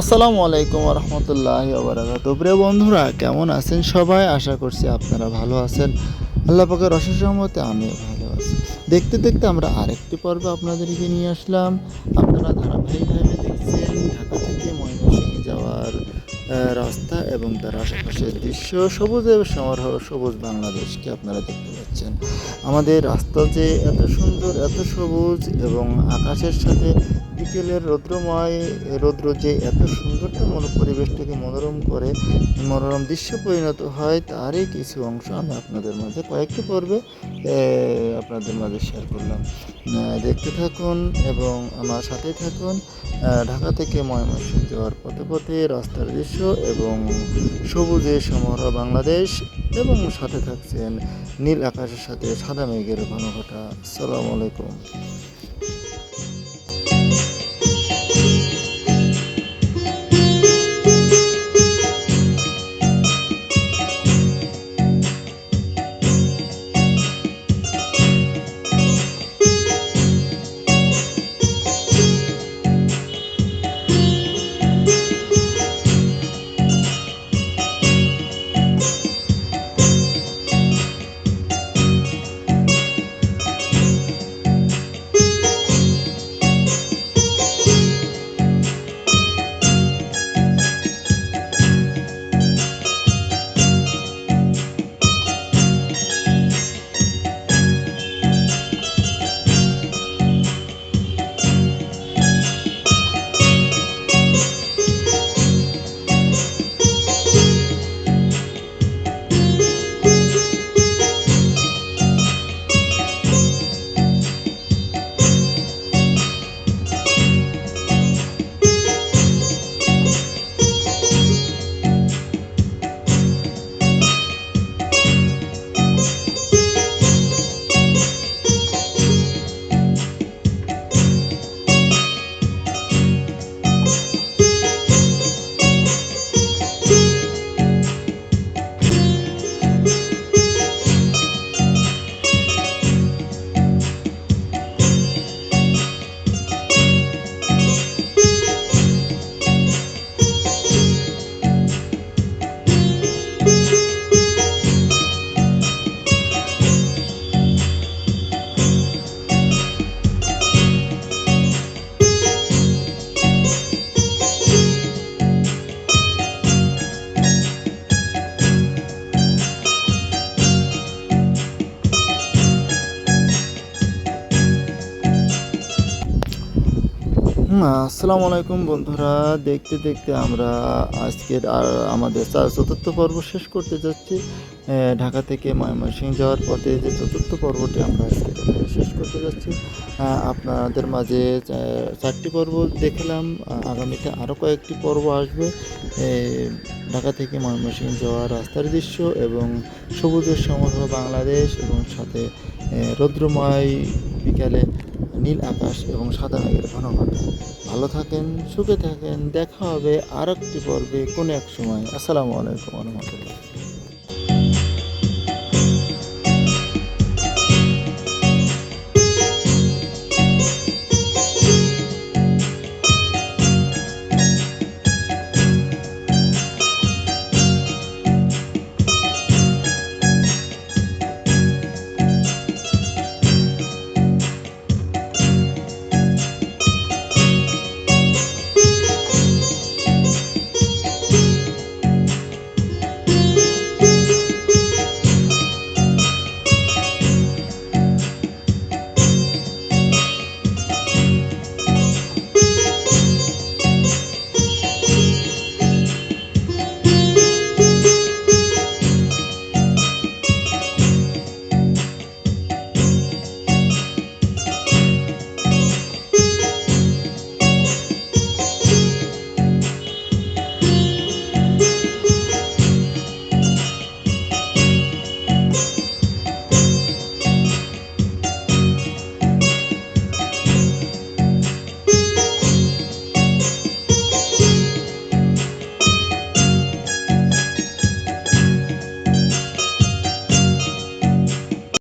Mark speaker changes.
Speaker 1: আসসালামু আলাইকুম রহমতুল্লাহ বারাকাত প্রিয় বন্ধুরা, কেমন আছেন সবাই? আশা করছি আপনারা ভালো আছেন। আল্লাহ পাকের অশেষ রহমতে আমিও ভালো আছি। দেখতে দেখতে আমরা আরেকটি পর্বে আপনাদেরকে নিয়ে আসলাম। আপনারা ধারাবাহিকভাবে দেখছেন ঢাকা থেকে ময়মনসিংহ যাওয়ার রাস্তা এবং তার আশেপাশের দৃশ্য। সবুজে সমারোহ, সবুজ বাংলাদেশকে আপনারা দেখতে পাচ্ছেন। আমাদের রাস্তা যে এত সুন্দর, এত সবুজ এবং আকাশের সাথে বিকেলের রৌদ্রময়, রৌদ্র যে এত সুন্দরটা মন পরিবেশটাকে মনোরম করে, মনোরম দৃশ্য পরিণত হয়, তারই কিছু অংশ আমি আপনাদের মাঝে কয়েকটি পর্বে আপনাদের মাঝে শেয়ার করলাম। দেখতে থাকুন এবং আমার সাথে থাকুন। ঢাকা থেকে ময়মনসিংহ যাওয়ার পথে পথে রাস্তার দৃশ্য এবং সবুজে সমারোহ বাংলাদেশ এবং সাথে থাকছেন নীল আকাশের সাথে সাদা মেঘের ঘনঘটা। আসসালামু আলাইকুম। আসসালামু আলাইকুম বন্ধুরা। দেখতে দেখতে আমরা আজকের আর আমাদের চতুর্থ পর্ব শেষ করতে যাচ্ছি। ঢাকা থেকে ময়মনসিংহ যাওয়ার পথে যে চতুর্থ পর্বটি আমরা আজকে শেষ করতে যাচ্ছি। আপনাদের মাঝে চারটি পর্ব দেখলাম। আগামীতে আরও কয়েকটি পর্ব আসবে। ঢাকা থেকে ময়মনসিংহ যাওয়ার রাস্তার দৃশ্য এবং সবুজের সমারোহ বাংলাদেশ এবং সাথে রৌদ্রময় বিকালে নীল আকাশ এবং সাদা মেঘের ঘন ঘটা ভালো থাকেন, সুখে থাকেন, দেখা হবে আর একটি পর্বে কোনো এক সময়। আসসালামু আলাইকুম রহমতুল্লাহ।